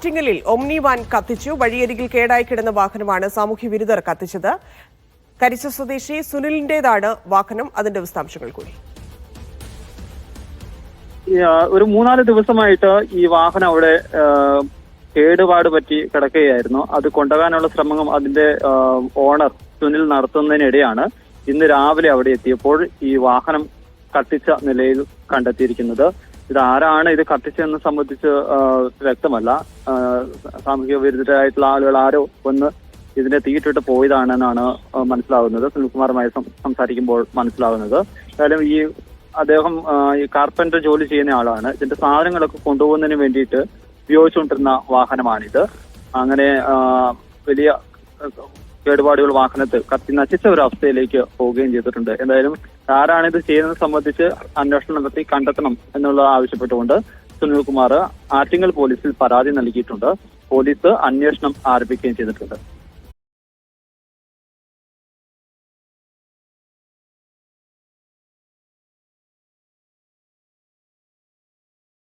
ആറ്റിങ്ങലിൽ Omni van കത്തിച്ചു. വഴിയരികിൽ കേടായി കിടന്ന വാഹനമാണ് സാമൂഹ്യ വിരുദ്ധർ കത്തിച്ചത്. കരിച്ച സ്വദേശി സുനിലിന്റേതാണ് വാഹനം. അതിന്റെ വിശദാംശങ്ങൾ കൂടി. ഒരു മൂന്നാൽ ദിവസമായിട്ട് ഈ വാഹനം അവിടെ കേടുപാട് പറ്റി കിടക്കുകയായിരുന്നു. അത് കൊണ്ടുപോകാനുള്ള ശ്രമം അതിന്റെ ഓണർ സുനിൽ നടത്തുന്നതിനിടെയാണ് ഇന്ന് രാവിലെ അവിടെ എത്തിയപ്പോൾ ഈ വാഹനം കത്തിച്ച നിലയിൽ കണ്ടെത്തിയിരിക്കുന്നത്. ഇത് ആരാണ് ഇത് കത്തിച്ചതെന്ന് സംബന്ധിച്ച് വ്യക്തമല്ല. സാമൂഹിക വിരുദ്ധരായിട്ടുള്ള ആളുകൾ ആരോ ഒന്ന് ഇതിനെ തീയിട്ടിട്ട് പോയതാണെന്നാണ് മനസ്സിലാവുന്നത്. സുനിൽകുമാറുമായി സംസാരിക്കുമ്പോൾ മനസ്സിലാവുന്നത്. എന്തായാലും ഈ അദ്ദേഹം ഈ കാർപ്പന്റർ ജോലി ചെയ്യുന്ന ആളാണ്. ഇതിന്റെ സാധനങ്ങളൊക്കെ കൊണ്ടുപോകുന്നതിന് വേണ്ടിയിട്ട് ഉപയോഗിച്ചുകൊണ്ടിരുന്ന വാഹനമാണിത്. അങ്ങനെ വലിയ കേടുപാടുകൾ വാഹനത്തിൽ കത്തി നശിച്ച ഒരു അവസ്ഥയിലേക്ക് പോവുകയും ചെയ്തിട്ടുണ്ട്. എന്തായാലും ആരാണ് ഇത് ചെയ്യുന്നത് സംബന്ധിച്ച് അന്വേഷണം നടത്തി കണ്ടെത്തണം എന്നുള്ളത് ആവശ്യപ്പെട്ടുകൊണ്ട് സുനിൽകുമാർ ആറ്റിങ്ങൽ പോലീസിൽ പരാതി നൽകിയിട്ടുണ്ട്. പോലീസ് അന്വേഷണം ആരംഭിക്കുകയും ചെയ്തിട്ടുണ്ട്.